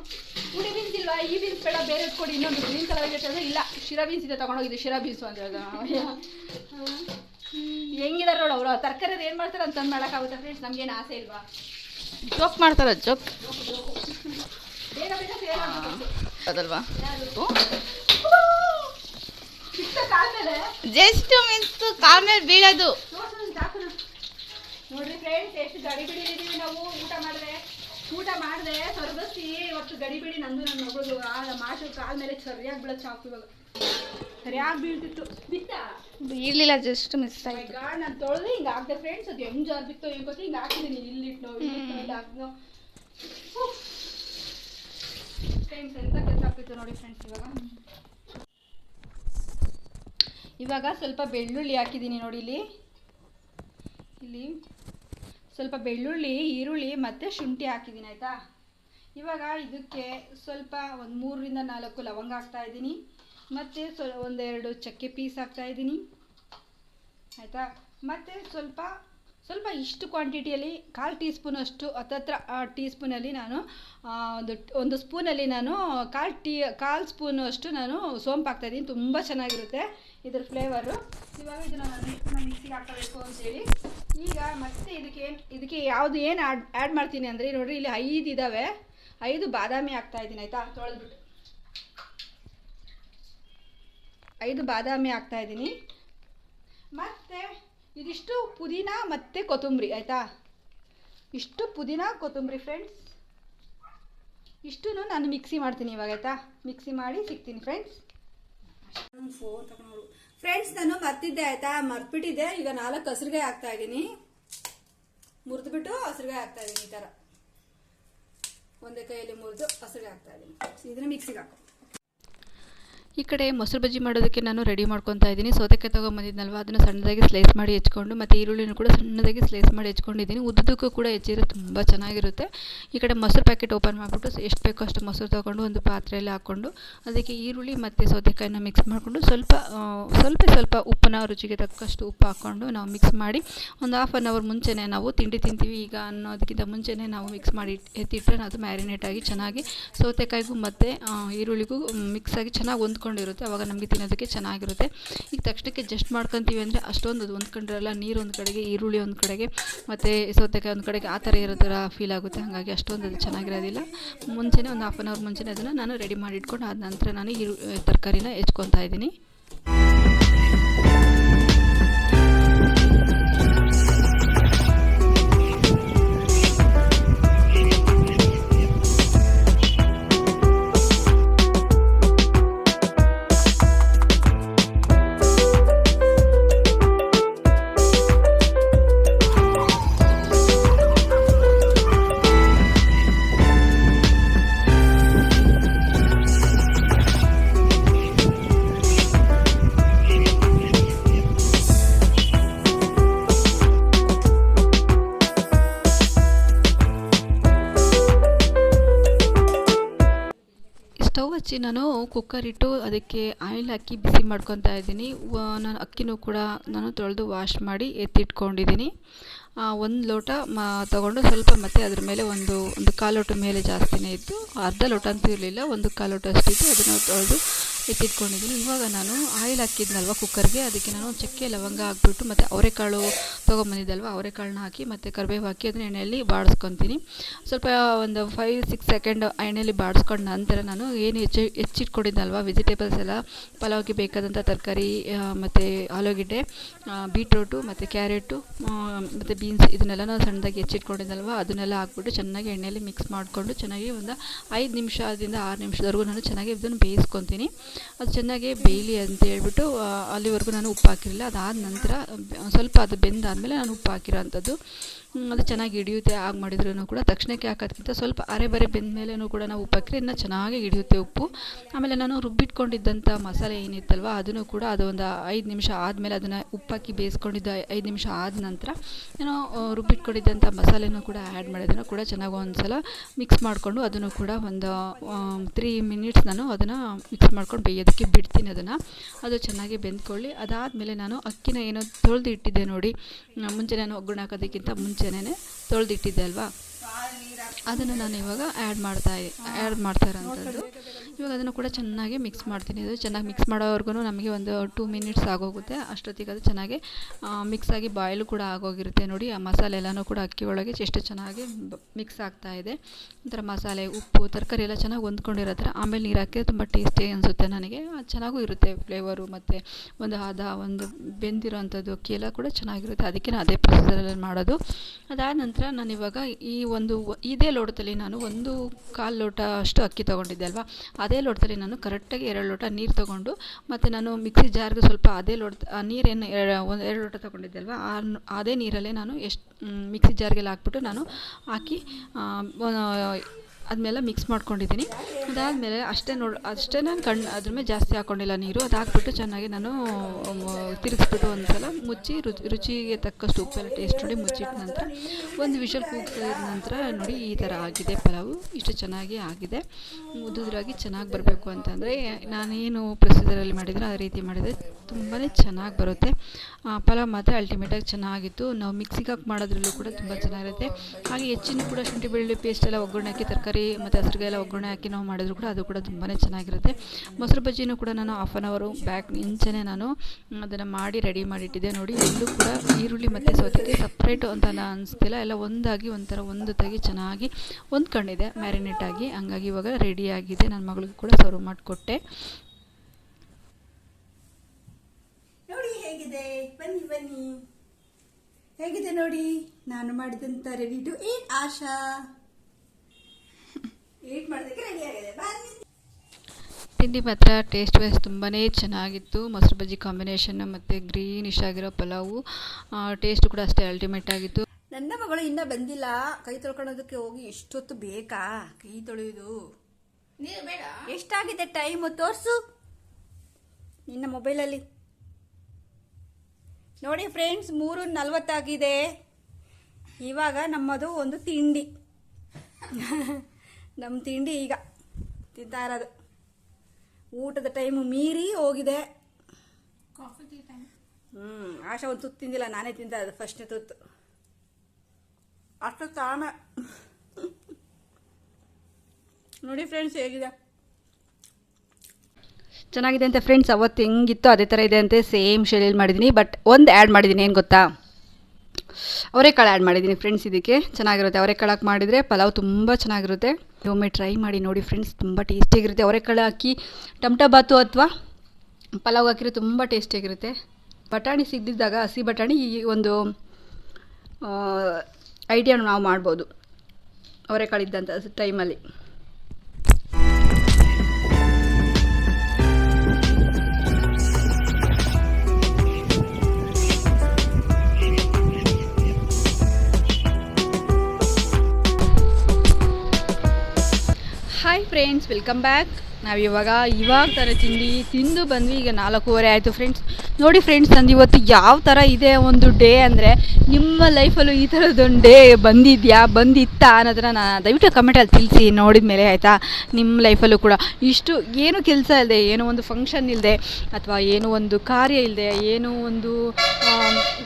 ಊಟಿ ಬೀನ್ಸ್ ಇಲ್ವಾ? ಈ ಬೀನ್ಸ್ ಬೇಡ ಬೇರೆ ಕೊಡಿ ಇನ್ನೊಂದು ಗ್ರೀನ್ ಕಲರ್ ಇದೆ ಇಲ್ಲ. ಶಿರಾ ಬೀನ್ಸ್ ಇದೆ, ತಗೊಂಡೋಗಿದ್ದೆ, ಶಿರಾ ಬೀನ್ಸ್ ಅಂತ ಹೇಳ್ದ. ಹೆಂಗಿದಾರೆ ನೋಡು ಅವರು ತರಕಾರಿ ಏನು ಮಾಡ್ತಾರೆ ಅಂತ ಮಾಡೋಕ್ಕಾಗುತ್ತೆ ಫ್ರೆಂಡ್ಸ್ ನಮ್ಗೇನು ಆಸೆ ಇಲ್ವಾ? ಜೋಕ್ ಮಾಡ್ತಾರ ಜೋಕ್. ಅದಲ್ವಾ? ಕಾಲ್ ಜಸ್ಟ್ ಮೀನ್ಸ್ ಕಾರ್ ಮೇಲೆ ಬೀಳೋದು. ನೋಡ್ರಿ ಫ್ರೆಂಡ್ಸ್ ಎಷ್ಟು ಗಡಿ ಬಿಡಿದೀವಿ ನಾವು ಊಟ ಮಾಡಿದ್ರೆ ಊಟ ಮಾಡಿದೆ ಸ್ವರ್ಗಸ್ತಿ ಇವತ್ತು ಗಡಿಬಿಡಿ ನಂದು ನನ್ನ ಮಗಳು ಆ ಮಾತು ಕಾಲ್ ಮೇಲೆ ಸರಿಯಾಗಿ ಬೀಳೋ ಚಾಕು ಇವಾಗ. ಸರಿಯಾಗಿ ಬೀಳ್ತಿತ್ತು. ಬಿತ್ತಾ ಬೀಳಲಿಲ್ಲ ಜಸ್ಟ್ ಮಿಸ್ ಆಯ್ತು. ಗಾಡ್ ನಾನು ತೊಳೆದು ಹಿಂಗೆ ಹಾಕ್ದೆ ಫ್ರೆಂಡ್ಸ್ ಅದು ಹೆಂಗ್ ಜಾರ್ ಬಿತ್ತು ಹೆಂಗ್ ಗೊತ್ತಿ? ಹಿಂಗೆ ಹಾಕಿದ್ದೀನಿ ಇಲ್ಲಿಟ್ಟು ಇಲ್ಲಿ ಹಾಕ್ನೋ ಕೆಲಸ ಆಗ್ತಿತ್ತು ನೋಡಿ ಫ್ರೆಂಡ್ಸ್ ಇವಾಗ? ಇವಾಗ ಸ್ವಲ್ಪ ಬೆಳ್ಳುಳ್ಳಿ ಹಾಕಿದ್ದೀನಿ ನೋಡಿ ಇಲ್ಲಿ. ಇಲ್ಲಿ. ಸ್ವಲ್ಪ ಬೆಳ್ಳುಳ್ಳಿ, ಈರುಳ್ಳಿ ಮತ್ತು ಶುಂಠಿ ಹಾಕಿದ್ದೀನಿ ಆಯಿತಾ? ಇವಾಗ ಇದಕ್ಕೆ ಸ್ವಲ್ಪ ಒಂದು ಮೂರರಿಂದ ನಾಲ್ಕು ಲವಂಗ ಹಾಕ್ತಾ ಇದ್ದೀನಿ. ಮತ್ತು ಸ್ವ ಒಂದೆರಡು ಚಕ್ಕೆ ಪೀಸ್ ಹಾಕ್ತಾ ಇದ್ದೀನಿ. ಆಯಿತಾ? ಮತ್ತು ಸ್ವಲ್ಪ ಸ್ವಲ್ಪ ಇಷ್ಟು ಕ್ವಾಂಟಿಟಿಯಲ್ಲಿ ಕಾಲು ಟೀ ಸ್ಪೂನಷ್ಟು ಹತ್ತತ್ರ ಟೀ ಸ್ಪೂನಲ್ಲಿ ನಾನು ಒಂದು ಒಂದು ಸ್ಪೂನಲ್ಲಿ ನಾನು ಕಾಲು ಟೀ, ಕಾಲು ಸ್ಪೂನು ಅಷ್ಟು ನಾನು ಸೋಂಪು ಹಾಕ್ತಾಯಿದ್ದೀನಿ ತುಂಬ ಚೆನ್ನಾಗಿರುತ್ತೆ ಇದ್ರ ಫ್ಲೇವರು ಇವಾಗ ಇದನ್ನು ನಾನು ಮಿಕ್ಸಿಗೆ ಹಾಕಬೇಕು ಅಂತೇಳಿ. ಈಗ ಮತ್ತೆ ಇದಕ್ಕೆ ಏನು, ಇದಕ್ಕೆ ಯಾವುದು ಏನು ಆ್ಯಡ್ ಆ್ಯಡ್ ಮಾಡ್ತೀನಿ ಅಂದರೆ ನೋಡಿರಿ, ಇಲ್ಲಿ ಐದು ಇದ್ದಾವೆ ಐದು ಬಾದಾಮಿ ಹಾಕ್ತಾ ಇದ್ದೀನಿ, ಆಯಿತಾ? ತೊಳೆದ್ಬಿಟ್ಟು. ಐದು ಬಾದಾಮಿ ಹಾಕ್ತಾ ಇದ್ದೀನಿ. ಮತ್ತು ಇದಿಷ್ಟು ಪುದೀನ ಮತ್ತು ಕೊತ್ತಂಬರಿ, ಆಯಿತಾ? ಇಷ್ಟು ಪುದೀನ, ಕೊತ್ತಂಬರಿ ಫ್ರೆಂಡ್ಸ್ ಇಷ್ಟು ನಾನು ಮಿಕ್ಸಿ ಮಾಡ್ತೀನಿ ಇವಾಗ, ಆಯಿತಾ? ಮಿಕ್ಸಿ ಮಾಡಿ ಸಿಗ್ತೀನಿ ಫ್ರೆಂಡ್ಸ್ ಫೋನ್ ಫ್ರೆಂಡ್ಸ್ ನಾನು ಮರ್ತಿದ್ದೆ, ಆಯಿತಾ? ಮರ್ತ್ಬಿಟ್ಟಿದ್ದೆ. ಈಗ ನಾಲ್ಕು ಹಸಿರುಗಾಯಿ ಹಾಕ್ತಾ ಇದ್ದೀನಿ ಮುರಿದ್ಬಿಟ್ಟು ಹಸಿರುಗಾಯಿ ಹಾಕ್ತಾ ಇದ್ದೀನಿ ಈ ಥರ ಒಂದೇ ಕೈಯಲ್ಲಿ ಮುರಿದು ಹಸ್ರಿಗೆ ಹಾಕ್ತಾ ಇದ್ದೀನಿ ಇದನ್ನ ಮಿಕ್ಸಿಗೆ ಹಾಕೋ. ಈ ಕಡೆ ಮೊಸರು ಬಜ್ಜಿ ಮಾಡೋದಕ್ಕೆ ನಾನು ರೆಡಿ ಮಾಡ್ಕೊತಾ ಇದ್ದೀನಿ. ಸೌತೆಕಾಯಿ ತೊಗೊಂಬಂದಿದ್ನಲ್ವ? ಅದನ್ನು ಸಣ್ಣದಾಗಿ ಸ್ಲೈಸ್ ಮಾಡಿ ಹೆಚ್ಕೊಂಡು, ಮತ್ತು ಈರುಳ್ಳಿನೂ ಕೂಡ ಸಣ್ಣದಾಗಿ ಸ್ಲೈಸ್ ಮಾಡಿ ಹೆಚ್ಕೊಂಡಿದ್ದೀನಿ. ಉದ್ದಕ್ಕೂ ಕೂಡ ಹೆಚ್ಚಿದ್ರೆ ತುಂಬ ಚೆನ್ನಾಗಿರುತ್ತೆ. ಈ ಕಡೆ ಮೊಸರು ಪ್ಯಾಕೆಟ್ ಓಪನ್ ಮಾಡಿಬಿಟ್ಟು ಎಷ್ಟು ಬೇಕೋ ಅಷ್ಟು ಮೊಸರು ತೊಗೊಂಡು ಒಂದು ಪಾತ್ರೆಯಲ್ಲಿ ಹಾಕ್ಕೊಂಡು, ಅದಕ್ಕೆ ಈರುಳ್ಳಿ ಮತ್ತು ಸೌತೆಕಾಯಿನ ಮಿಕ್ಸ್ ಮಾಡಿಕೊಂಡು ಸ್ವಲ್ಪ ಸ್ವಲ್ಪ ಸ್ವಲ್ಪ ಉಪ್ಪನ್ನ ರುಚಿಗೆ ತಕ್ಕಷ್ಟು ಉಪ್ಪು ಹಾಕ್ಕೊಂಡು ನಾವು ಮಿಕ್ಸ್ ಮಾಡಿ, ಒಂದು ಹಾಫ್ ಆನ್ ಅವರ್ ಮುಂಚೆನೇ ನಾವು ತಿಂಡಿ ತಿಂತೀವಿ. ಈಗ ಅನ್ನೋದಕ್ಕಿಂತ ಮುಂಚೆನೇ ನಾವು ಮಿಕ್ಸ್ ಮಾಡಿ ಎತ್ತಿಟ್ಟರೆ ಅದು ಮ್ಯಾರಿನೇಟ್ ಆಗಿ ಚೆನ್ನಾಗಿ ಸೌತೆಕಾಯಿಗೂ ಮತ್ತು ಈರುಳ್ಳಿಗೂ ಮಿಕ್ಸ್ ಆಗಿ ಚೆನ್ನಾಗಿ ಹೊಂದ್ಕೊಂಡಿರುತ್ತೆ ಅವಾಗ ನಮಗೆ ತಿನ್ನೋದಕ್ಕೆ ಚೆನ್ನಾಗಿರುತ್ತೆ. ಈಗ ತಕ್ಷಣಕ್ಕೆ ಜಸ್ಟ್ ಮಾಡ್ಕೊತೀವಿ ಅಂದರೆ ಅಷ್ಟೊಂದು ಅದು ಹೊಂದ್ಕೊಂಡಿರಲ್ಲ ನೀರು ಒಂದು ಕಡೆಗೆ, ಈರುಳ್ಳಿ ಒಂದು ಕಡೆಗೆ, ಮತ್ತು ಸೌತೆಕಾಯಿ ಒಂದು ಕಡೆಗೆ ಆ ಥರ ಇರೋ ಥರ ಫೀಲ್ ಆಗುತ್ತೆ. ಹಾಗಾಗಿ ಅಷ್ಟೊಂದು ಅದು ಚೆನ್ನಾಗಿರೋದಿಲ್ಲ. ಮುಂಚೆನೇ ಒಂದು ಹಾಫ್ ಆನ್ ಅವರ್ ಮುಂಚೆನೇ ಅದನ್ನು ನಾನು ರೆಡಿ ಮಾಡಿ ಇಟ್ಕೊಂಡು ಆದ ನಂತರ ನಾನು ಈ ತರಕಾರಿನ ಹೆಚ್ಕೊತಾ ಇದ್ದೀನಿ. ನಾನು ಕುಕ್ಕರ್ ಇಟ್ಟು ಅದಕ್ಕೆ ಆಯಿಲ್ ಹಾಕಿ ಬಿಸಿ ಮಾಡ್ಕೊತಾ ಇದ್ದೀನಿ. ನಾನು ಅಕ್ಕಿನೂ ಕೂಡ ನಾನು ತೊಳೆದು ವಾಶ್ ಮಾಡಿ ಎತ್ತಿಟ್ಕೊಂಡಿದ್ದೀನಿ. ಒಂದು ಲೋಟ ಮಾ, ತೊಗೊಂಡು ಸ್ವಲ್ಪ ಮತ್ತೆ ಅದ್ರ ಮೇಲೆ ಒಂದು ಒಂದು ಕಾಲು ಲೋಟ ಮೇಲೆ ಜಾಸ್ತಿನೇ ಇತ್ತು. ಅರ್ಧ ಲೋಟ ಅಂತೂ ಇರಲಿಲ್ಲ, ಒಂದು ಕಾಲು ಲೋಟ ಅಷ್ಟಿತ್ತು ಅದನ್ನು ತೊಳೆದು ಎತ್ತಿಟ್ಕೊಂಡಿದ್ದೀನಿ. ಇವಾಗ ನಾನು ಆಯಿಲ್ ಹಾಕಿದ್ನಲ್ವ ಕುಕ್ಕರ್ಗೆ ಅದಕ್ಕೆ ನಾನು ಚಕ್ಕೆ, ಲವಂಗ ಹಾಕ್ಬಿಟ್ಟು ಮತ್ತು ಅವರೆಕಾಳು ತೊಗೊಂಬಂದಿದ್ದಲ್ವ ಅವರೆಕಾಳನ್ನ ಹಾಕಿ ಮತ್ತು ಕರಿಬೇವು ಹಾಕಿ ಅದನ್ನ ಎಣ್ಣೆಯಲ್ಲಿ ಬಾಡಿಸ್ಕೊತೀನಿ. ಸ್ವಲ್ಪ ಒಂದು ಫೈವ್ ಸಿಕ್ಸ್ ಸೆಕೆಂಡ್ ಎಣ್ಣೆಯಲ್ಲಿ ಬಾಡಿಸ್ಕೊಂಡ ನಂತರ ನಾನು ಏನು ಹೆಚ್ಚು, ಹೆಚ್ಚಿಟ್ಕೊಂಡಿದ್ದಲ್ವ? ವೆಜಿಟೇಬಲ್ಸ್ ಎಲ್ಲ, ಪಲಾವ್ಗೆ ಬೇಕಾದಂಥ ತರಕಾರಿ ಮತ್ತು ಆಲೂಗೆಡ್ಡೆ ಬೀಟ್ರೂಟು ಮತ್ತು ಕ್ಯಾರೆಟು ಮತ್ತು ಬೀನ್ಸ್ ಇದನ್ನೆಲ್ಲ ನಾನು ಸಣ್ಣದಾಗಿ ಹೆಚ್ಚಿಟ್ಕೊಂಡಿದ್ದಲ್ವ? ಅದನ್ನೆಲ್ಲ ಹಾಕ್ಬಿಟ್ಟು ಚೆನ್ನಾಗಿ ಎಣ್ಣೆಯಲ್ಲಿ ಮಿಕ್ಸ್ ಮಾಡಿಕೊಂಡು ಚೆನ್ನಾಗಿ ಒಂದು ಐದು ನಿಮಿಷದಿಂದ ಆರು ನಿಮಿಷದವರೆಗೂ ನಾನು ಚೆನ್ನಾಗಿ ಇದನ್ನು ಬೇಯಿಸ್ಕೊತೀನಿ. ಅದು ಚೆನ್ನಾಗಿ ಬೇಯಲಿ ಅಂತ ಹೇಳ್ಬಿಟ್ಟು ಅಲ್ಲಿವರೆಗೂ ನಾನು ಉಪ್ಪು ಹಾಕಿರಲಿಲ್ಲ. ಅದಾದ ನಂತರ ಸ್ವಲ್ಪ ಅದು ಬೆಂದಾದಮೇಲೆ ನಾನು ಉಪ್ಪು ಹಾಕಿರೋವಂಥದ್ದು ಅದು ಚೆನ್ನಾಗಿ ಹಿಡಿಯುತ್ತೆ ಆಗ ಮಾಡಿದ್ರೂ ಕೂಡ ತಕ್ಷಣಕ್ಕೆ ಹಾಕೋದ್ಕಿಂತ ಸ್ವಲ್ಪ ಅರೆ ಬರೆ ಬೆಂದ ಮೇಲೂ ಕೂಡ ನಾವು ಉಪ್ಪು ಹಾಕಿದ್ರೆ ಇನ್ನೂ ಚೆನ್ನಾಗಿ ಹಿಡಿಯುತ್ತೆ ಉಪ್ಪು. ಆಮೇಲೆ ನಾನು ರುಬ್ಬಿಟ್ಕೊಂಡಿದ್ದಂಥ ಮಸಾಲೆ ಏನಿತ್ತಲ್ವ, ಅದನ್ನು ಕೂಡ ಅದು ಒಂದು ಐದು ನಿಮಿಷ ಆದಮೇಲೆ ಅದನ್ನು ಉಪ್ಪಾಕಿ ಬೇಯಿಸ್ಕೊಂಡಿದ್ದ ಐದು ನಿಮಿಷ ಆದ ನಂತರ ನಾನು ರುಬ್ಬಿಟ್ಕೊಂಡಿದ್ದಂಥ ಮಸಾಲೆನೂ ಕೂಡ ಆ್ಯಡ್ ಮಾಡಿದ್ದನ್ನು ಕೂಡ ಚೆನ್ನಾಗಿ ಒಂದು ಸಲ ಮಿಕ್ಸ್ ಮಾಡಿಕೊಂಡು ಅದನ್ನು ಕೂಡ ಒಂದು ತ್ರೀ ಮಿನಿಟ್ಸ್ ನಾನು ಅದನ್ನು ಮಿಕ್ಸ್ ಮಾಡ್ಕೊಂಡು ಬೇಯೋದಕ್ಕೆ ಬಿಡ್ತೀನಿ ಅದನ್ನು. ಅದು ಚೆನ್ನಾಗಿ ಬೆಂದ್ಕೊಳ್ಳಿ. ಅದಾದಮೇಲೆ ನಾನು ಅಕ್ಕಿನ ಏನೋ ತೊಳೆದು ಇಟ್ಟಿದ್ದೆ ನೋಡಿ. ಮುಂಚೆ ನಾನು ಒಗ್ಗರಣೆ ಹಾಕೋದಕ್ಕಿಂತ ಮುಂಚೆನೇ ತೊಳೆದಿಟ್ಟಿದ್ದೆ ಅಲ್ವಾ? ಅದನ್ನು ನಾನು ಇವಾಗ ಆ್ಯಡ್ ಮಾಡ್ತಾ ಆ್ಯಡ್ ಮಾಡ್ತಾ ಇರೋಂಥದ್ದು ಇವಾಗ ಅದನ್ನು ಕೂಡ ಚೆನ್ನಾಗಿ ಮಿಕ್ಸ್ ಮಾಡ್ತೀನಿ. ಅದು ಚೆನ್ನಾಗಿ ಮಿಕ್ಸ್ ಮಾಡೋವರೆಗೂ ನಮಗೆ ಒಂದು ಟೂ ಮಿನಿಟ್ಸ್ ಆಗೋಗುತ್ತೆ. ಅಷ್ಟೊತ್ತಿಗೆ ಅದು ಚೆನ್ನಾಗಿ ಮಿಕ್ಸ್ ಆಗಿ ಬಾಯ್ಲು ಕೂಡ ಆಗೋಗಿರುತ್ತೆ ನೋಡಿ. ಆ ಮಸಾಲೆ ಎಲ್ಲನೂ ಕೂಡ ಅಕ್ಕಿ ಒಳಗೆ ಎಷ್ಟು ಚೆನ್ನಾಗಿ ಮಿಕ್ಸ್ ಆಗ್ತಾ ಇದೆ. ಒಂಥರ ಮಸಾಲೆ, ಉಪ್ಪು, ತರಕಾರಿ ಎಲ್ಲ ಚೆನ್ನಾಗಿ ಹೊಂದ್ಕೊಂಡಿರೋ ಥರ. ಆಮೇಲೆ ನೀರು ಹಾಕಿದ್ರೆ ತುಂಬ ಟೇಸ್ಟಿ ಅನಿಸುತ್ತೆ ನನಗೆ. ಚೆನ್ನಾಗೂ ಇರುತ್ತೆ ಫ್ಲೇವರು ಮತ್ತು ಒಂದು ಹದ ಒಂದು ಬೆಂದಿರೋ ಅಂಥದ್ದು ಅಕ್ಕಿ ಎಲ್ಲ ಕೂಡ ಚೆನ್ನಾಗಿರುತ್ತೆ. ಅದಕ್ಕೆ ನಾನು ಅದೇ ಪ್ರೊಸೆಸರಲ್ಲಿ ಮಾಡೋದು. ಅದಾದ ನಂತರ ನಾನು ಇವಾಗ ಈ ಒಂದು ವ- ಇದೇ ಲೋಟದಲ್ಲಿ ನಾನು ಒಂದು ಕಾಲು ಲೋಟ ಅಷ್ಟು ಅಕ್ಕಿ ತೊಗೊಂಡಿದ್ದೆ ಅಲ್ವಾ? ಅದೇ ಲೋಟದಲ್ಲಿ ನಾನು ಕರೆಕ್ಟಾಗಿ ಎರಡು ಲೋಟ ನೀರು ತೊಗೊಂಡು, ಮತ್ತು ನಾನು ಮಿಕ್ಸಿ ಜಾರ್ಗೆ ಸ್ವಲ್ಪ ಅದೇ ಲೋಟ ನೀರೇನು ಒಂದು, ಎರಡು ಲೋಟ ತೊಗೊಂಡಿದ್ದೆ ಅಲ್ವಾ? ಅದೇ ನೀರಲ್ಲೇ ನಾನು ಎಷ್ಟು ಮಿಕ್ಸಿ ಜಾರ್ಗೆಲ್ಲ ಹಾಕ್ಬಿಟ್ಟು ನಾನು ಹಾಕಿ ಅದನ್ನೆಲ್ಲ ಮಿಕ್ಸ್ ಮಾಡ್ಕೊಂಡಿದ್ದೀನಿ. ಅದಾದಮೇಲೆ ಅಷ್ಟೇ ನೋಡಿ, ಅಷ್ಟೇ ನಾನು ಕಣ್ಣು ಅದ್ರ ಮೇಲೆ ಜಾಸ್ತಿ ಹಾಕ್ಕೊಂಡಿಲ್ಲ ನೀರು. ಅದು ಚೆನ್ನಾಗಿ ನಾನು ತಿರುಗಿಸ್ಬಿಟ್ಟು ಒಂದು ಸಲ ಮುಚ್ಚಿ ರುಚಿ, ರುಚಿಗೆ ತಕ್ಕಷ್ಟು ಉಪ್ಪೆಲ್ಲ ಟೇಸ್ಟ್ ನೋಡಿ ಮುಚ್ಚಿಟ್ಟ ನಂತರ, ಒಂದು ವಿಷಲ್ ಕೂಗಿದ ನಂತರ ನೋಡಿ ಈ ಥರ ಆಗಿದೆ ಪಲಾವು. ಇಷ್ಟು ಚೆನ್ನಾಗಿ ಆಗಿದೆ. ಮುದ್ದುದ್ರಾಗಿ ಚೆನ್ನಾಗಿ ಬರಬೇಕು ಅಂತಂದರೆ, ನಾನೇನು ಪ್ರೊಸೀಜರಲ್ಲಿ ಮಾಡಿದ್ರೆ ಆ ರೀತಿ ಮಾಡಿದರೆ ತುಂಬಾ ಚೆನ್ನಾಗಿ ಬರುತ್ತೆ. ಪಲಾವ್ ಮಾತ್ರ ಅಲ್ಟಿಮೇಟಾಗಿ ಚೆನ್ನಾಗಿತ್ತು. ನಾವು ಮಿಕ್ಸಿಗೆ ಹಾಕಿ ಮಾಡೋದ್ರಲ್ಲೂ ಕೂಡ ತುಂಬ ಚೆನ್ನಾಗಿರುತ್ತೆ. ಹಾಗೆ ಹೆಚ್ಚಿನ ಕೂಡ ಶುಂಠಿ ಬೆಳ್ಳುಳ್ಳಿ ಪೇಸ್ಟ್ ಎಲ್ಲ ಒಗ್ಗರಣೆ ಹಾಕಿ ತರಕಾರಿ ಮತ್ತು ಹಸಿರಿಗೆ ಎಲ್ಲ ಒಗ್ಗರಣೆ ಹಾಕಿ ನಾವು ಮಾಡಿದ್ರು ಕೂಡ ಅದು ಕೂಡ ತುಂಬಾ ಚೆನ್ನಾಗಿರುತ್ತೆ. ಮೊಸರು ಬಜ್ಜಿನೂ ಕೂಡ ನಾನು ಹಾಫ್ ಆನ್ ಅವರು ಬ್ಯಾಕ್ ಇಂಚೆನೇ ನಾನು ಅದನ್ನು ಮಾಡಿ ರೆಡಿ ಮಾಡಿಟ್ಟಿದ್ದೆ. ನೋಡಿ ಎಲ್ಲೂ ಕೂಡ ಈರುಳ್ಳಿ ಮತ್ತು ಸೌತೆಕಾಯಿ ಸಪ್ರೇಟು ಅಂತ ನಾನು ಅನಿಸ್ತಿಲ್ಲ. ಎಲ್ಲ ಒಂದಾಗಿ ಒಂಥರ ಒಂದು ತಾಗಿ ಚೆನ್ನಾಗಿ ಹೊಂದ್ಕೊಂಡಿದೆ ಮ್ಯಾರಿನೇಟ್ ಆಗಿ. ಹಂಗಾಗಿ ಇವಾಗ ರೆಡಿಯಾಗಿದೆ ನನ್ನ ಮಗಳಿಗೂ ಕೂಡ ಸರ್ವ್ ಮಾಡಿಕೊಟ್ಟೆ. ನೋಡಿ, ಹೇಗಿದೆ? ಬನ್ನಿ ಬನ್ನಿ. ಹೇಗಿದೆ ನೋಡಿ? ನಾನು ಮಾಡಿದಂಥ ರೆಡಿ ಟು ಏನ್ ಆಶಾ. ಏಟ್ ಮಾಡೋದಕ್ಕೆ ರೆಡಿ ಆಗಿದೆ. ಬನ್ನಿ ತಿಂಡಿ ಮಾತ್ರ ಟೇಸ್ಟ್ ವೈಸ್ ತುಂಬಾ ಚೆನ್ನಾಗಿತ್ತು. ಮೊಸರು ಬಜ್ಜಿ ಕಾಂಬಿನೇಷನ್ ಮತ್ತು ಗ್ರೀನಿಶ್ ಆಗಿರೋ ಪಲಾವು. ಟೇಸ್ಟ್ ಕೂಡ ಅಷ್ಟೇ ಅಲ್ಟಿಮೇಟ್ ಆಗಿತ್ತು. ನನ್ನ ಮಗಳು ಇನ್ನೂ ಬಂದಿಲ್ಲ. ಕೈ ತೊಳ್ಕೊಳೋದಕ್ಕೆ ಹೋಗಿ ಎಷ್ಟೊತ್ತು ಬೇಕಾ? ಕೈ ತೊಳೆಯೋದು. ಎಷ್ಟಾಗಿದೆ ಟೈಮ್ ತೋರಿಸು. ನಿನ್ನ ಮೊಬೈಲಲ್ಲಿ ನೋಡಿ ಫ್ರೆಂಡ್ಸ್ ಮೂರು ನಲ್ವತ್ತಾಗಿದೆ. ಇವಾಗ ನಮ್ಮದು ಒಂದು ತಿಂಡಿ. ನಮ್ಮ ತಿಂಡಿ ಈಗ ತಿಂತಾ ಇರೋದು. ಊಟದ ಟೈಮು ಮೀರಿ ಹೋಗಿದೆ. ಕಾಫಿ ಟೈಮ್ ಹ್ಞೂ ಆಶಾ ಒಂದು ತುತ್ತು ತಿಂದಿಲ್ಲ ನಾನೇ ತಿಂದ ಅದು ಫಸ್ಟ್ನೇ ತುತ್ತು. ಅಷ್ಟು ತಾಣ ನೋಡಿ ಫ್ರೆಂಡ್ಸ್ ಹೇಗಿದೆ? ಚೆನ್ನಾಗಿದೆ ಅಂತ ಫ್ರೆಂಡ್ಸ್ ಅವತ್ತು ಹೆಂಗಿತ್ತು ಅದೇ ಥರ ಇದೆ ಅಂತೆ ಸೇಮ್ ಶೈಲಿಯಲ್ಲಿ ಮಾಡಿದ್ದೀನಿ ಬಟ್ ಒಂದು ಆ್ಯಡ್ ಮಾಡಿದ್ದೀನಿ ಏನು ಗೊತ್ತಾ? ಅವರೆಕಾಳು ಆ್ಯಡ್ ಮಾಡಿದ್ದೀನಿ ಫ್ರೆಂಡ್ಸ್ ಇದಕ್ಕೆ. ಚೆನ್ನಾಗಿರುತ್ತೆ. ಅವರೆಕಾಳು ಮಾಡಿದರೆ ಪಲಾವ್ ತುಂಬ ಚೆನ್ನಾಗಿರುತ್ತೆ. ಒಮ್ಮೆ ಟ್ರೈ ಮಾಡಿ ನೋಡಿ ಫ್ರೆಂಡ್ಸ್ ತುಂಬ ಟೇಸ್ಟಿಯಾಗಿರುತ್ತೆ ಅವರೆಕಾಳು ಹಾಕಿ ಟಮಟ ಬಾತು ಅಥವಾ ಪಲಾವ್ ಹಾಕಿದ್ರೆ ತುಂಬ ಟೇಸ್ಟಿಯಾಗಿರುತ್ತೆ ಬಟಾಣಿ ಸಿಗದಿದ್ದಾಗ, ಹಸಿ ಬಟಾಣಿ ಈ ಒಂದು ಐಡಿಯಾನ ನಾವು ಮಾಡ್ಬೋದು. ಅವರೆಕಾಳಿದ್ದಂಥ ಟೈಮಲ್ಲಿ ಫ್ರೆಂಡ್ಸ್ ವೆಲ್ಕಮ್ ಬ್ಯಾಕ್ ನಾವು ಇವಾಗ ಇವಾಗ ತರ ತಿಂಡಿ ತಿಂದು ಬಂದ್ವಿ ಈಗ ನಾಲ್ಕೂವರೆ ಆಯಿತು ಫ್ರೆಂಡ್ಸ್ ನೋಡಿ ಫ್ರೆಂಡ್ಸ್ ನಂದು ಇವತ್ತು ಯಾವ ಥರ ಇದೆ ಒಂದು ಡೇ ಅಂದರೆ ನಿಮ್ಮ ಲೈಫಲ್ಲೂ ಈ ಥರದ್ದೊಂದು ಡೇ ಬಂದಿದೆಯಾ, ಬಂದಿತ್ತಾ ಅನ್ನೋದನ್ನ ನಾನು ದಯವಿಟ್ಟು ಕಮೆಂಟಲ್ಲಿ ತಿಳಿಸಿ. ನೋಡಿದ ಮೇಲೆ ಆಯಿತಾ ನಿಮ್ಮ ಲೈಫಲ್ಲೂ ಕೂಡ ಇಷ್ಟು ಏನು ಕೆಲಸ ಇಲ್ಲದೆ ಏನೋ ಒಂದು ಫಂಕ್ಷನ್ ಇಲ್ಲದೆ ಅಥವಾ ಏನೋ ಒಂದು ಕಾರ್ಯ ಇಲ್ಲದೆ ಏನೋ ಒಂದು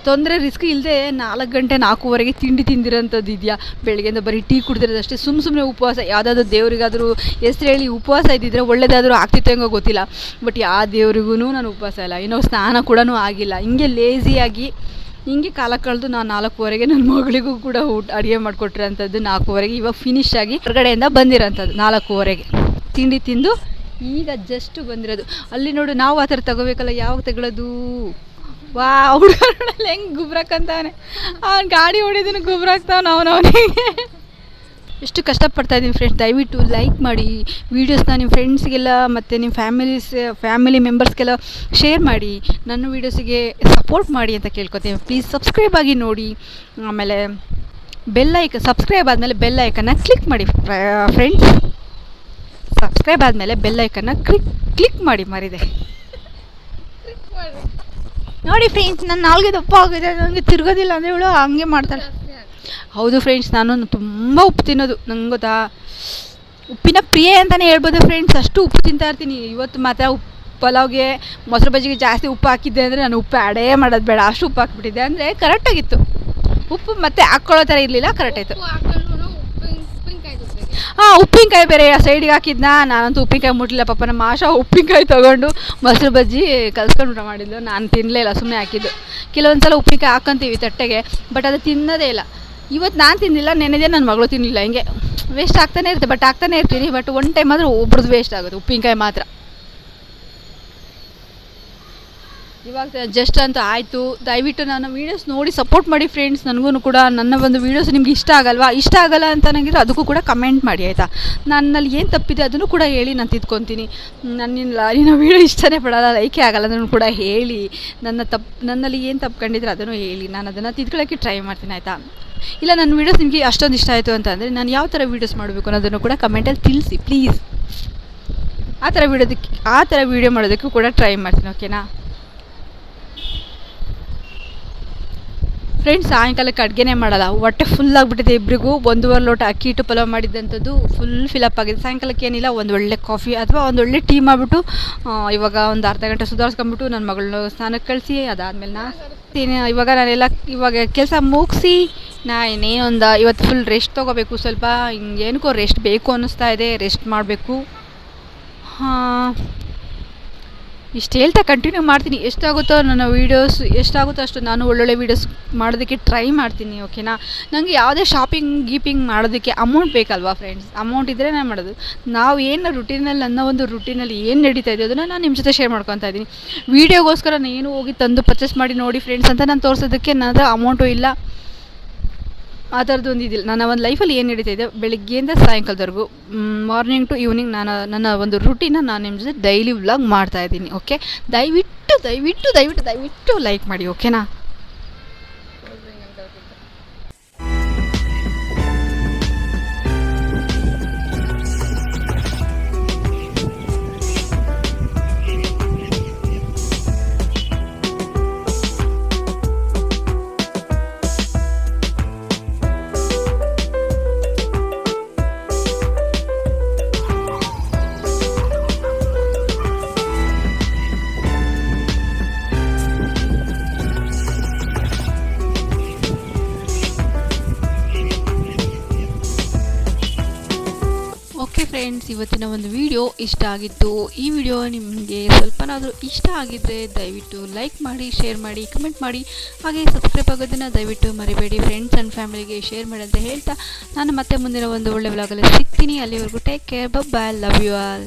ತೊಂದರೆ ರಿಸ್ಕ್ ಇಲ್ಲದೆ ನಾಲ್ಕು ಗಂಟೆ, ನಾಲ್ಕೂವರೆಗೆ ತಿಂಡಿ ತಿಂದಿರೋಂಥದ್ದು ಇದೆಯಾ? ಬೆಳಗ್ಗೆಯಿಂದ ಬರೀ ಟೀ ಕುಡಿದಿರೋದಷ್ಟೇ ಸುಮ್ಮ ಸುಮ್ಮನೆ ಉಪವಾಸ, ಯಾವುದಾದ್ರು ದೇವರಿಗಾದರೂ ಹೆಸ್ರು ಹೇಳಿ ಉಪವಾಸ ಇದ್ದಿದ್ರೆ ಒಳ್ಳೆಯದಾದರೂ ಆಗ್ತಿತ್ತು ಹೆಂಗೋ ಗೊತ್ತಿಲ್ಲ. ಬಟ್ ಯಾವ ದೇವ್ರಿಗೂ ನಾನು ಉಪವಾಸ ಇಲ್ಲ. ಇನ್ನೂ ಸ್ನಾನ ಕೂಡ ಆಗಿಲ್ಲ. ಹಿಂಗೆ ಲೇಸಿಯಾಗಿ ಹಿಂಗೆ ಕಾಲ ಕಳೆದು ನಾನು ನಾಲ್ಕೂವರೆಗೆ ನನ್ನ ಮಗಳಿಗೂ ಕೂಡ ಊಟ ಅಡುಗೆ ಮಾಡಿಕೊಟ್ಟಿರೋಂಥದ್ದು ನಾಲ್ಕೂವರೆಗೆ, ಇವಾಗ ಫಿನಿಶ್ ಆಗಿ ಹೊರಗಡೆಯಿಂದ ಬಂದಿರೋಂಥದ್ದು ನಾಲ್ಕೂವರೆಗೆ. ತಿಂಡಿ ತಿಂದು ಈಗ ಜಸ್ಟ್ ಬಂದಿರೋದು. ಅಲ್ಲಿ ನೋಡು, ನಾವು ಆ ಥರ ತಗೋಬೇಕಲ್ಲ, ಯಾವಾಗ ತಗೊಳ್ಳೋದು ವಾ ಹುಡುಗರಲ್ಲಿ ಹೆಂಗೆ ಗುಬ್ರಕ್ಕಂತಾನೆ. ಅವ್ನು ಗಾಡಿ ಹೊಡಿದನು ಗುಬ್ರಾಕ್ತಾವ್ ನಾವು ಅವನಿಗೆ ಎಷ್ಟು ಕಷ್ಟಪಡ್ತಾ ಇದ್ದೀನಿ ಫ್ರೆಂಡ್ಸ್ ದಯವಿಟ್ಟು ಲೈಕ್ ಮಾಡಿ ವೀಡಿಯೋಸ್ನ ನಿಮ್ಮ ಫ್ರೆಂಡ್ಸ್ಗೆಲ್ಲ ಮತ್ತು ನಿಮ್ಮ ಫ್ಯಾಮಿಲೀಸ್ ಫ್ಯಾಮಿಲಿ ಮೆಂಬರ್ಸ್ಗೆಲ್ಲ ಶೇರ್ ಮಾಡಿ, ನನ್ನ ವೀಡಿಯೋಸಿಗೆ ಸಪೋರ್ಟ್ ಮಾಡಿ ಅಂತ ಕೇಳ್ಕೊತೀನಿ. ಪ್ಲೀಸ್ ಸಬ್ಸ್ಕ್ರೈಬ್ ಆಗಿ ನೋಡಿ. ಆಮೇಲೆ ಬೆಲ್ ಐಕ ಸಬ್ಸ್ಕ್ರೈಬ್ ಆದಮೇಲೆ ಬೆಲ್ ಐಕನ್ನ ಕ್ಲಿಕ್ ಮಾಡಿ ಫ್ರೆಂಡ್ಸ್ ಸಬ್ಸ್ಕ್ರೈಬ್ ಆದಮೇಲೆ ಬೆಲ್ ಐಕನ್ನ ಕ್ಲಿಕ್ ಕ್ಲಿಕ್ ಮಾಡಿ ಮರಿದೆ. ನೋಡಿ ಫ್ರೆಂಡ್ಸ್ ನನ್ನ ನಾಲ್ಗೆ ದಪ್ಪ ಆಗಿದೆ ನನಗೆ ತಿರುಗೋದಿಲ್ಲ ಅಂದರೆ ಇವಳು ಹಂಗೆ ಮಾಡ್ತಾಳೆ. ಹೌದು ಫ್ರೆಂಡ್ಸ್ ನಾನು ತುಂಬ ಉಪ್ಪು ತಿನ್ನೋದು. ನಂಗೆ ಗೊತ್ತಾ ಉಪ್ಪಿನ ಪ್ರಿಯೆ ಅಂತಲೇ ಹೇಳ್ಬೋದು ಫ್ರೆಂಡ್ಸ್ ಅಷ್ಟು ಉಪ್ಪು ತಿಂತಾ ಇರ್ತೀನಿ. ಇವತ್ತು ಮಾತ್ರ ಉಪ್ಪು ಪಲಾವ್ಗೆ ಮೊಸರು ಬಜ್ಜಿಗೆ ಜಾಸ್ತಿ ಉಪ್ಪು ಹಾಕಿದ್ದೆ ಅಂದರೆ ನಾನು ಉಪ್ಪು ಅಡೇ ಮಾಡೋದು ಬೇಡ. ಅಷ್ಟು ಉಪ್ಪು ಹಾಕಿಬಿಟ್ಟಿದ್ದೆ ಅಂದರೆ ಕರೆಕ್ಟಾಗಿತ್ತು ಉಪ್ಪು ಮತ್ತೆ ಹಾಕ್ಕೊಳ್ಳೋ ಥರ ಇರಲಿಲ್ಲ ಕರೆಕ್ಟಾಯಿತು ಹಾಂ ಉಪ್ಪಿನಕಾಯಿ ಬೇರೆ ಸೈಡಿಗೆ ಹಾಕಿದ್ನ. ನಾನಂತೂ ಉಪ್ಪಿನಕಾಯಿ ಮುಟ್ಲಿಲ್ಲ. ಪಾಪ ನಮ್ಮ ಆಶಾ ಉಪ್ಪಿನಕಾಯಿ ತೊಗೊಂಡು ಮೊಸರು ಬಜ್ಜಿ ಕಲ್ಸ್ಕೊಂಡು ಊಟ ಮಾಡಿದ್ಲು. ನಾನು ತಿನ್ನಲೇ ಇಲ್ಲ ಸುಮ್ಮನೆ ಹಾಕಿದ್ದು. ಕೆಲವೊಂದು ಸಲ ಉಪ್ಪಿನಕಾಯಿ ಹಾಕ್ಕೊಂತೀವಿ ತಟ್ಟೆಗೆ ಬಟ್ ಅದು ತಿನ್ನೋದೇ ಇಲ್ಲ. ಇವತ್ತು ನಾನು ತಿನ್ನಲಿಲ್ಲ ನೆನೆದೇ ನನ್ನ ಮಗಳು ತಿನ್ನಲಿಲ್ಲ ಹಿಂಗೆ ವೇಸ್ಟ್ ಆಗ್ತಾನೆ ಇರುತ್ತೆ ಬಟ್ ಆಗ್ತಾನೆ ಇರ್ತೀನಿ ಬಟ್ ಒನ್ ಟೈಮ್ ಆದರೂ ಒಬ್ರದ್ದು ವೇಸ್ಟ್ ಆಗುತ್ತೆ, ಉಪ್ಪಿನಕಾಯಿ ಮಾತ್ರ. ಇವಾಗ ಜಸ್ಟ್ ಅಂತ ಆಯಿತು. ದಯವಿಟ್ಟು ನನ್ನ ವೀಡಿಯೋಸ್ ನೋಡಿ ಸಪೋರ್ಟ್ ಮಾಡಿ ಫ್ರೆಂಡ್ಸ್ ನನಗೂ ಕೂಡ ನನ್ನ ಒಂದು ವೀಡಿಯೋಸ್ ನಿಮ್ಗೆ ಇಷ್ಟ ಆಗಲ್ವಾ? ಇಷ್ಟ ಆಗಲ್ಲ ಅಂತ ನನಗಿದ್ರೆ ಅದಕ್ಕೂ ಕೂಡ ಕಮೆಂಟ್ ಮಾಡಿ, ಆಯಿತಾ? ನನ್ನಲ್ಲಿ ಏನು ತಪ್ಪಿದೆ ಅದನ್ನು ಕೂಡ ಹೇಳಿ, ನಾನು ತಿದ್ಕೊತೀನಿ. ನನ್ನ ನಿನ್ನ ವೀಡಿಯೋ ಇಷ್ಟನೇ ಪಡೋಲ್ಲ ಲೈಕೇ ಆಗಲ್ಲ, ಅದನ್ನು ಕೂಡ ಹೇಳಿ. ನನ್ನ ತಪ್ಪು ನನ್ನಲ್ಲಿ ಏನು ತಪ್ಪು ಕಂಡಿದ್ರೆ ಅದನ್ನು ಹೇಳಿ. ನಾನು ಅದನ್ನು ತಿದ್ಕೊಳ್ಳೋಕ್ಕೆ ಟ್ರೈ ಮಾಡ್ತೀನಿ, ಆಯಿತಾ? ಇಲ್ಲ, ನನ್ನ ವೀಡಿಯೋಸ್ ನಿಮಗೆ ಅಷ್ಟೊಂದು ಇಷ್ಟ ಆಯಿತು ಅಂತಂದರೆ ನಾನು ಯಾವ ಥರ ವೀಡಿಯೋಸ್ ಮಾಡಬೇಕು ಅನ್ನೋದನ್ನು ಕೂಡ ಕಮೆಂಟಲ್ಲಿ ತಿಳಿಸಿ ಪ್ಲೀಸ್ ಆ ಥರ ವೀಡಿಯೋದಕ್ಕೆ ಆ ಥರ ವೀಡಿಯೋ ಮಾಡೋದಕ್ಕೂ ಕೂಡ ಟ್ರೈ ಮಾಡ್ತೀನಿ ಓಕೆನಾ ಫ್ರೆಂಡ್ಸ್ ಸಾಯಂಕಾಲಕ್ಕೆ ಅಡುಗೆನೇ ಮಾಡಲ್ಲ. ಹೊಟ್ಟೆ ಫುಲ್ ಆಗಿಬಿಟ್ಟಿದೆ ಇಬ್ಬರಿಗೂ ಒಂದೂವರೆ ಲೋಟ ಅಕ್ಕಿ ಇಟ್ಟು ಪಲಾವ್ ಮಾಡಿದ್ದಂಥದ್ದು ಫುಲ್ ಫಿಲಪ್ ಆಗಿದೆ. ಸಾಯಂಕಾಲಕ್ಕೆ ಏನಿಲ್ಲ, ಒಂದು ಒಳ್ಳೆ ಕಾಫಿ ಅಥವಾ ಒಂದು ಒಳ್ಳೆ ಟೀ ಮಾಡಿಬಿಟ್ಟು ಇವಾಗ ಒಂದು ಅರ್ಧ ಗಂಟೆ ಸುಧಾರಿಸ್ಕೊಂಬಿಟ್ಟು ನನ್ನ ಮಗಳನ್ನ ಸ್ನಾನಕ್ಕೆ ಕಳಿಸಿ, ಅದಾದಮೇಲೆ ನಾ ತಿನ್ನ ಇವಾಗ ನಾನೆಲ್ಲ, ಇವಾಗ ಕೆಲಸ ಮುಗಿಸಿ ನಾ ಇನ್ನೇನೊಂದು, ಇವತ್ತು ಫುಲ್ ರೆಸ್ಟ್ ತೊಗೋಬೇಕು, ಸ್ವಲ್ಪ ಹಿಂಗೇನಕ್ಕೋ ರೆಸ್ಟ್ ಬೇಕು ಅನ್ನಿಸ್ತಾ ಇದೆ ರೆಸ್ಟ್ ಮಾಡಬೇಕು. ಹಾಂ, ಇಷ್ಟು ಹೇಳ್ತಾ ಕಂಟಿನ್ಯೂ ಮಾಡ್ತೀನಿ. ಎಷ್ಟಾಗುತ್ತೋ ನನ್ನ ವೀಡಿಯೋಸ್ ಎಷ್ಟಾಗುತ್ತೋ ಅಷ್ಟು ನಾನು ಒಳ್ಳೊಳ್ಳೆ ವೀಡಿಯೋಸ್ ಮಾಡೋದಕ್ಕೆ ಟ್ರೈ ಮಾಡ್ತೀನಿ ಓಕೆನಾ ನನಗೆ ಯಾವುದೇ ಶಾಪಿಂಗ್ ಗೀಪಿಂಗ್ ಮಾಡೋದಕ್ಕೆ ಅಮೌಂಟ್ ಬೇಕಲ್ವಾ ಫ್ರೆಂಡ್ಸ್ ಅಮೌಂಟ್ ಇದ್ದರೆ ನಾನು ಮಾಡೋದು. ನಾವು ಏನು ರುಟೀನಲ್ಲಿ ನನ್ನ ಒಂದು ರುಟೀನಲ್ಲಿ ಏನು ನಡೀತಾ ಇದೆಯೋ ಅದನ್ನು ನಾನು ನಿಮ್ಮ ಜೊತೆ ಶೇರ್ ಮಾಡ್ಕೊತಾ ಇದ್ದೀನಿ. ವೀಡಿಯೋಗೋಸ್ಕರ ನಾನು ಏನು ಹೋಗಿ ತಂದು ಪರ್ಚೇಸ್ ಮಾಡಿ ನೋಡಿ ಫ್ರೆಂಡ್ಸ್ ಅಂತ ನಾನು ತೋರಿಸೋದಕ್ಕೆ ನನ್ನ ಹತ್ರ ಅಮೌಂಟು ಇಲ್ಲ. ಆ ಥರದ್ದು ಒಂದು ಇದಿಲ್ಲ ನನ್ನ ಒಂದು ಲೈಫಲ್ಲಿ ಏನು ನಡೀತಾ ಇದೆ ಬೆಳಿಗ್ಗೆಯಿಂದ ಸಾಯಂಕಾಲದವರೆಗೂ ಮಾರ್ನಿಂಗ್ ಟು ಈವ್ನಿಂಗ್ ನಾನು ನನ್ನ ಒಂದು ರುಟೀನ ನಾನು ನಿಮ್ಮ ಜೊತೆ ಡೈಲಿ ವ್ಲಾಗ್ ಮಾಡ್ತಾ ಇದ್ದೀನಿ ಓಕೆ ದಯವಿಟ್ಟು ದಯವಿಟ್ಟು ದಯವಿಟ್ಟು ದಯವಿಟ್ಟು ಲೈಕ್ ಮಾಡಿ ಓಕೆನಾ ಫ್ರೆಂಡ್ಸ್ ಇವತ್ತಿನ ಒಂದು ವಿಡಿಯೋ ಇಷ್ಟ ಆಗಿತ್ತು. ಈ ವಿಡಿಯೋ ನಿಮಗೆ ಸ್ವಲ್ಪನಾದರೂ ಇಷ್ಟ ಆಗಿದ್ದರೆ ದಯವಿಟ್ಟು ಲೈಕ್ ಮಾಡಿ ಶೇರ್ ಮಾಡಿ ಕಮೆಂಟ್ ಮಾಡಿ. ಹಾಗೆ ಸಬ್ಸ್ಕ್ರೈಬ್ ಆಗೋದನ್ನು ದಯವಿಟ್ಟು ಮರಿಬೇಡಿ. ಫ್ರೆಂಡ್ಸ್ ಆ್ಯಂಡ್ ಫ್ಯಾಮಿಲಿಗೆ ಶೇರ್ ಮಾಡಿ ಅಂತ ಹೇಳ್ತಾ ನಾನು ಮತ್ತೆ ಮುಂದಿನ ಒಂದು ಒಳ್ಳೆ ವ್ಲಾಗಲ್ಲಿ ಸಿಗ್ತೀನಿ. ಅಲ್ಲಿವರೆಗೂ take care bye love you all